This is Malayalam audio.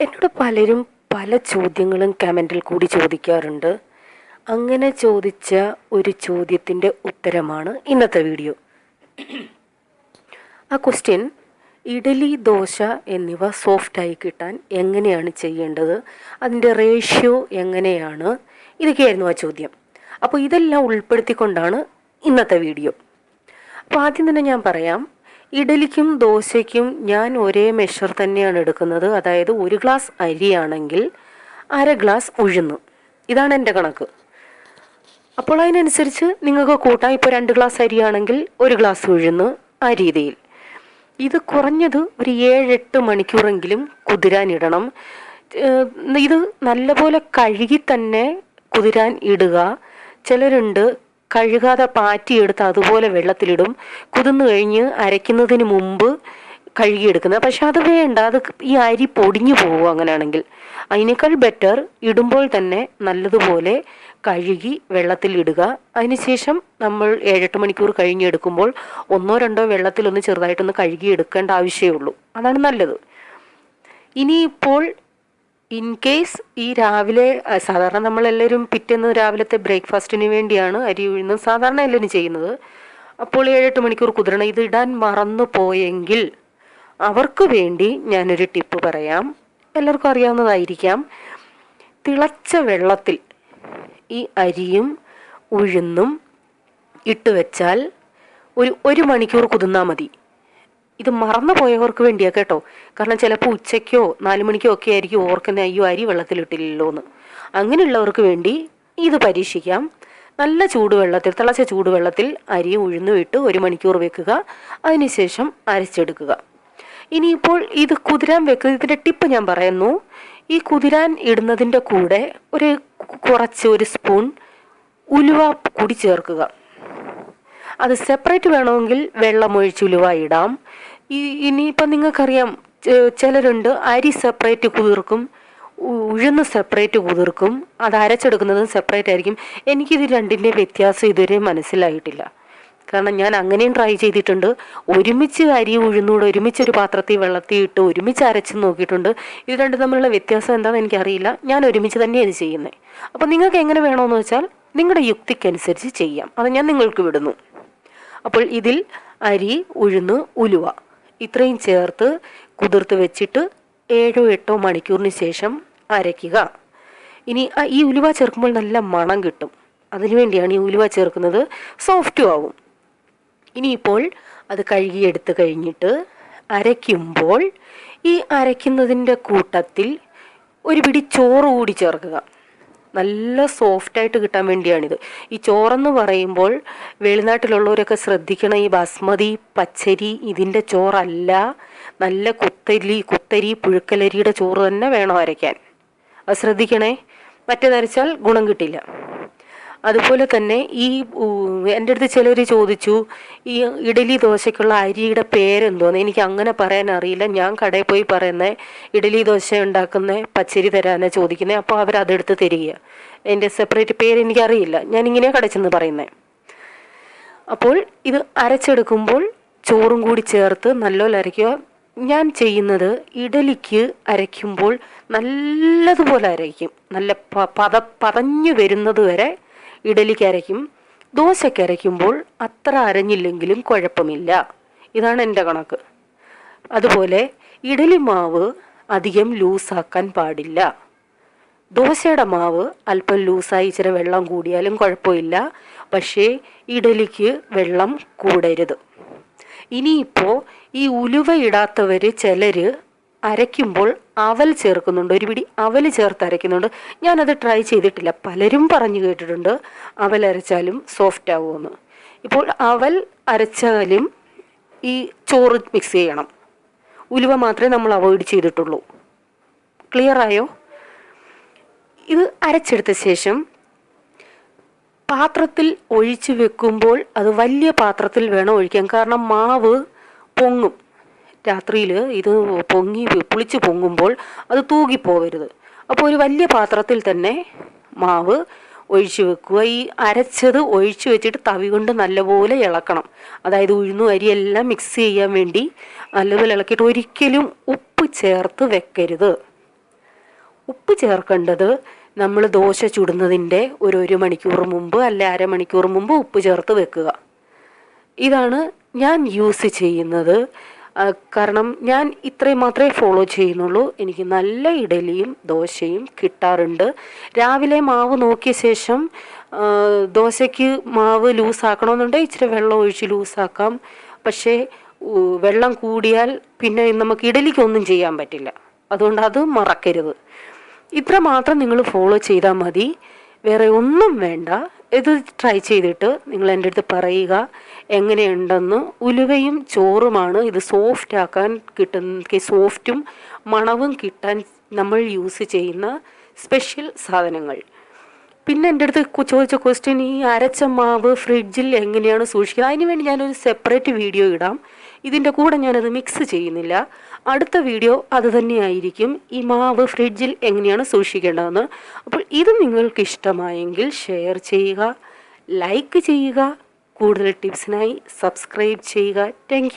എന്നോട് പലരും പല ചോദ്യങ്ങളും കമന്റിൽ കൂടി ചോദിക്കാറുണ്ട്. അങ്ങനെ ചോദിച്ച ഒരു ചോദ്യത്തിന്റെ ഉത്തരമാണ് ഇന്നത്തെ വീഡിയോ. ആ ക്വസ്റ്റ്യൻ ഇഡലി ദോശ എന്നിവ സോഫ്റ്റായി കിട്ടാൻ എങ്ങനെയാണ് ചെയ്യേണ്ടത്? അതിന്റെ റേഷ്യോ എങ്ങനെയാണ്? ഇതൊക്കെയായിരുന്നു ആ ചോദ്യം. അപ്പോൾ ഇതെല്ലാം ഉൾപ്പെടുത്തിക്കൊണ്ടാണ് ഇന്നത്തെ വീഡിയോ. അപ്പോൾ ആദ്യം തന്നെ ഞാൻ പറയാം ഇഡലിക്കും ദോശയ്ക്കും ഞാൻ ഒരേ മെഷർ തന്നെയാണ് എടുക്കുന്നത്. അതായത് ഒരു ഗ്ലാസ് അരിയാണെങ്കിൽ അര ഗ്ലാസ് ഉഴുന്ന്. ഇതാണ് എന്റെ കണക്ക്. അപ്പോൾ അതിനനുസരിച്ച് നിങ്ങൾക്ക് കൂട്ടാം. ഇപ്പോൾ രണ്ട് ഗ്ലാസ് അരിയാണെങ്കിൽ ഒരു ഗ്ലാസ് ഉഴുന്ന് ആ രീതിയിൽ. ഇത് കുറഞ്ഞത് ഒരു ഏഴെട്ട് മണിക്കൂറെങ്കിലും കുതിരാനിടണം ഇത് നല്ലപോലെ കഴുകി തന്നെ കുതിരാൻ ഇടുക. ചിലരുണ്ട് കഴുകാതെ പാറ്റിയെടുത്ത് അതുപോലെ വെള്ളത്തിലിടും. കുതിർന്നു കഴിഞ്ഞ് അരയ്ക്കുന്നതിന് മുമ്പ് കഴുകിയെടുക്കുന്നത് പക്ഷെ അത് വേണ്ട. അത് ഈ അരി പൊടിഞ്ഞു പോകും അങ്ങനെയാണെങ്കിൽ. അതിനേക്കാൾ ബെറ്റർ ഇടുമ്പോൾ തന്നെ നല്ലതുപോലെ കഴുകി വെള്ളത്തിൽ വെള്ളത്തിലിടുക അതിനുശേഷം നമ്മൾ ഏഴെട്ട് മണിക്കൂർ കഴിഞ്ഞെടുക്കുമ്പോൾ ഒന്നോ രണ്ടോ വെള്ളത്തിലൊന്ന് ചെറുതായിട്ടൊന്ന് കഴുകി എടുക്കേണ്ട ആവശ്യമേ ഉള്ളൂ. അതാണ് നല്ലത്. ഇനിയിപ്പോൾ ഇൻ കേസ് ഈ രാവിലെ സാധാരണ നമ്മളെല്ലാവരും പിറ്റേന്ന് രാവിലത്തെ ബ്രേക്ക്ഫാസ്റ്റിന് വേണ്ടിയാണ് അരി ഉഴുന്ന് സാധാരണ എല്ലാവരും ചെയ്യുന്നത്. അപ്പോൾ ഏഴെട്ട് മണിക്കൂർ കുതിരണം. ഇത് ഇടാൻ മറന്നു പോയെങ്കിൽ അവർക്ക് വേണ്ടി ഞാനൊരു ടിപ്പ് പറയാം. എല്ലാവർക്കും അറിയാവുന്നതായിരിക്കാം. തിളച്ച വെള്ളത്തിൽ ഈ അരിയും ഉഴുന്നും ഇട്ട് വെച്ചാൽ ഒരു ഒരു മണിക്കൂർ കുതിർന്നാൽ മതി. ഇത് മറന്നു പോയവർക്ക് വേണ്ടിയാ കേട്ടോ. കാരണം ചിലപ്പോൾ ഉച്ചയ്ക്കോ നാല് മണിക്കോ ഒക്കെ ആയിരിക്കും ഓർക്കുന്ന അയ്യോ അരി വെള്ളത്തിലിട്ടില്ലല്ലോ എന്ന് അങ്ങനെയുള്ളവർക്ക് വേണ്ടി ഇത് പരീക്ഷിക്കാം. നല്ല ചൂടുവെള്ളത്തിൽ തിളച്ച ചൂടുവെള്ളത്തിൽ അരി ഉഴുന്നു ഇട്ട് ഒരു മണിക്കൂർ വെക്കുക. അതിനുശേഷം അരച്ചെടുക്കുക. ഇനിയിപ്പോൾ ഇത് കുതിരാൻ വെക്കുക. ടിപ്പ് ഞാൻ പറയുന്നു. ഈ കുതിരാൻ ഇടുന്നതിന്റെ കൂടെ ഒരു കുറച്ച് ഒരു സ്പൂൺ ഉലുവ കൂടി ചേർക്കുക. അത് സെപ്പറേറ്റ് വേണമെങ്കിൽ വെള്ളം ഒഴിച്ച് ഉലുവായിടാം ഈ ഇനിയിപ്പം നിങ്ങൾക്കറിയാം ചിലരുണ്ട് അരി സെപ്പറേറ്റ് കുതിർക്കും ഉഴുന്ന് സെപ്പറേറ്റ് കുതിർക്കും അത് അരച്ചെടുക്കുന്നതും സെപ്പറേറ്റ് ആയിരിക്കും. എനിക്കിത് രണ്ടിന്റെ വ്യത്യാസം ഇതുവരെ മനസ്സിലായിട്ടില്ല. കാരണം ഞാൻ അങ്ങനെയും ട്രൈ ചെയ്തിട്ടുണ്ട്. ഒരുമിച്ച് അരി ഉഴുന്നൂടെ ഒരുമിച്ച് ഒരു പാത്രത്തിൽ വെള്ളത്തിൽ ഇട്ട് ഒരുമിച്ച് അരച്ച് നോക്കിയിട്ടുണ്ട്. ഇത് രണ്ടും തമ്മിലുള്ള വ്യത്യാസം എന്താണെന്ന് എനിക്കറിയില്ല. ഞാൻ ഒരുമിച്ച് തന്നെയാണ് ഇത് ചെയ്യുന്നത് അപ്പോൾ നിങ്ങൾക്ക് എങ്ങനെ വേണമെന്ന് വെച്ചാൽ നിങ്ങളുടെ യുക്തിക്കനുസരിച്ച് ചെയ്യാം. അത് ഞാൻ നിങ്ങൾക്ക് വിടുന്നു. അപ്പോൾ ഇതിൽ അരി ഉഴുന്ന് ഉലുവ ഇത്രയും ചേർത്ത് കുതിർത്ത് വെച്ചിട്ട് ഏഴോ എട്ടോ മണിക്കൂറിന് ശേഷം അരയ്ക്കുക. ഇനി ഈ ഉലുവ ചേർക്കുമ്പോൾ നല്ല മണം കിട്ടും. അതിനുവേണ്ടിയാണ് ഈ ഉലുവ ചേർക്കുന്നത് സോഫ്റ്റും ആവും. ഇനിയിപ്പോൾ അത് കഴുകിയെടുത്ത് കഴിഞ്ഞിട്ട് അരയ്ക്കുമ്പോൾ ഈ അരയ്ക്കുന്നതിന്റെ കൂട്ടത്തിൽ ഒരു പിടി ചോറ് കൂടി ചേർക്കുക. നല്ല സോഫ്റ്റായിട്ട് കിട്ടാൻ വേണ്ടിയാണിത്. ഈ ചോറെന്ന് പറയുമ്പോൾ വെളിനാട്ടിലുള്ളവരൊക്കെ ശ്രദ്ധിക്കണം ഈ ബസ്മതി പച്ചരി ഇതിന്റെ ചോറല്ല. നല്ല കുത്തരി കുത്തരി പുഴുക്കലരിയുടെ ചോറ് തന്നെ വേണം അരയ്ക്കാൻ. അത് ശ്രദ്ധിക്കണേ. മറ്റേതരച്ചാൽ ഗുണം കിട്ടില്ല. അതുപോലെ തന്നെ ഈ എന്റെ അടുത്ത് ചിലർ ചോദിച്ചു ഈ ഇഡലി ദോശയ്ക്കുള്ള അരിയുടെ പേരെന്തോന്ന്? എനിക്ക് അങ്ങനെ പറയാൻ അറിയില്ല. ഞാൻ കടയിൽ പോയി പറയുന്നത് ഇഡലി ദോശ ഉണ്ടാക്കുന്ന പച്ചരി തരാനാണ് ചോദിക്കുന്നത് അപ്പോൾ അവർ അതെടുത്ത് തരിക എന്റെ സെപ്പറേറ്റ് പേര് എനിക്കറിയില്ല. ഞാൻ ഇങ്ങനെ കടച്ചെന്ന് പറയുന്നത് അപ്പോൾ ഇത് അരച്ചെടുക്കുമ്പോൾ ചോറും കൂടി ചേർത്ത് നല്ലോല അരയ്ക്കുക. ഞാൻ ചെയ്യുന്നത് ഇഡലിക്ക് അരയ്ക്കുമ്പോൾ നല്ലതുപോലെ അരയ്ക്കും. നല്ല പത പതഞ്ഞു വരുന്നത് വരെ ഇഡലിക്ക് അരയ്ക്കും ദോശയ്ക്ക് അരയ്ക്കുമ്പോൾ അത്ര അരഞ്ഞില്ലെങ്കിലും കുഴപ്പമില്ല. ഇതാണ് എന്റെ കണക്ക്. അതുപോലെ ഇഡലി മാവ് അധികം ലൂസാക്കാൻ പാടില്ല. ദോശയുടെ മാവ് അല്പം ലൂസായി ഇച്ചിരി വെള്ളം കൂടിയാലും കുഴപ്പമില്ല. പക്ഷേ ഇഡലിക്ക് വെള്ളം കൂടരുത്. ഇനിയിപ്പോൾ ഈ ഉലുവ ഇടാത്തവർ ചിലർ അരയ്ക്കുമ്പോൾ അവൽ ചേർക്കുന്നുണ്ട്. ഒരു പിടി അവൽ ചേർത്ത് അരയ്ക്കുന്നുണ്ട്. ഞാനത് ട്രൈ ചെയ്തിട്ടില്ല. പലരും പറഞ്ഞു കേട്ടിട്ടുണ്ട് അവൽ അരച്ചാലും സോഫ്റ്റ് ആവുമെന്ന്. ഇപ്പോൾ അവൽ അരച്ചാലും ഈ ചോറ് മിക്സ് ചെയ്യണം. ഉലുവ മാത്രമേ നമ്മൾ അവോയ്ഡ് ചെയ്തിട്ടുള്ളൂ. ക്ലിയർ ആയോ? ഇത് അരച്ചെടുത്ത ശേഷം പാത്രത്തിൽ ഒഴിച്ചു വെക്കുമ്പോൾ അത് വലിയ പാത്രത്തിൽ വേണം ഒഴിക്കാൻ. കാരണം മാവ് പൊങ്ങും. രാത്രിയിൽ ഇത് പൊങ്ങി പുളിച്ച് പൊങ്ങുമ്പോൾ അത് തൂകിപ്പോവരുത്. അപ്പോൾ ഒരു വലിയ പാത്രത്തിൽ തന്നെ മാവ് ഒഴിച്ചു വെക്കുക. ഈ അരച്ചത് ഒഴിച്ചു വെച്ചിട്ട് തവി കൊണ്ട് നല്ലപോലെ ഇളക്കണം. അതായത് ഉഴുന്നു അരിയെല്ലാം മിക്സ് ചെയ്യാൻ വേണ്ടി നല്ലപോലെ ഇളക്കിയിട്ട് ഒരിക്കലും ഉപ്പ് ചേർത്ത് വെക്കരുത്. ഉപ്പ് ചേർക്കേണ്ടത് നമ്മൾ ദോശ ചുടുന്നതിന്റെ ഒരു ഒരു മണിക്കൂർ മുമ്പ് അല്ലെ അരമണിക്കൂർ മുമ്പ് ഉപ്പ് ചേർത്ത് വെക്കുക. ഇതാണ് ഞാൻ യൂസ് ചെയ്യുന്നത് കാരണം ഞാൻ ഇത്രയും മാത്രമേ ഫോളോ ചെയ്യുന്നുള്ളൂ. എനിക്ക് നല്ല ഇഡലിയും ദോശയും കിട്ടാറുണ്ട്. രാവിലെ മാവ് നോക്കിയ ശേഷം ദോശയ്ക്ക് മാവ് ലൂസാക്കണമെന്നുണ്ടെങ്കിൽ ഇച്ചിരി വെള്ളം ഒഴിച്ച് ലൂസാക്കാം പക്ഷേ വെള്ളം കൂടിയാൽ പിന്നെ നമുക്ക് ഇഡലിക്കൊന്നും ചെയ്യാൻ പറ്റില്ല. അതുകൊണ്ട് അത് മറക്കരുത്. ഇത്ര മാത്രം നിങ്ങൾ ഫോളോ ചെയ്താൽ മതി. വേറെ ഒന്നും വേണ്ട. ഇത് ട്രൈ ചെയ്തിട്ട് നിങ്ങൾ എന്റെ അടുത്ത് പറയുക എങ്ങനെയുണ്ടെന്ന്. ഉലുവയും ചോറുമാണ്. ഇത് സോഫ്റ്റ് ആക്കാൻ കിട്ടുന്ന സോഫ്റ്റും മണവും കിട്ടാൻ നമ്മൾ യൂസ് ചെയ്യുന്ന സ്പെഷ്യൽ സാധനങ്ങൾ. പിന്നെ എന്റെ അടുത്ത് ചോദിച്ച ക്വസ്റ്റ്യൻ ഈ അരച്ച മാവ് ഫ്രിഡ്ജിൽ എങ്ങനെയാണ് സൂക്ഷിക്കുന്നത്? അതിന് വേണ്ടി ഞാനൊരു സെപ്പറേറ്റ് വീഡിയോ ഇടാം. ഇതിന്റെ കൂടെ ഞാനത് മിക്സ് ചെയ്യുന്നില്ല. അടുത്ത വീഡിയോ അത് തന്നെയായിരിക്കും. ഈ മാവ് ഫ്രിഡ്ജിൽ എങ്ങനെയാണ് സൂക്ഷിക്കേണ്ടതെന്ന്. അപ്പോൾ ഇത് നിങ്ങൾക്ക് ഇഷ്ടമായെങ്കിൽ ഷെയർ ചെയ്യുക ലൈക്ക് ചെയ്യുക കൂടുതൽ ടിപ്സിനായി സബ്സ്ക്രൈബ് ചെയ്യുക. താങ്ക്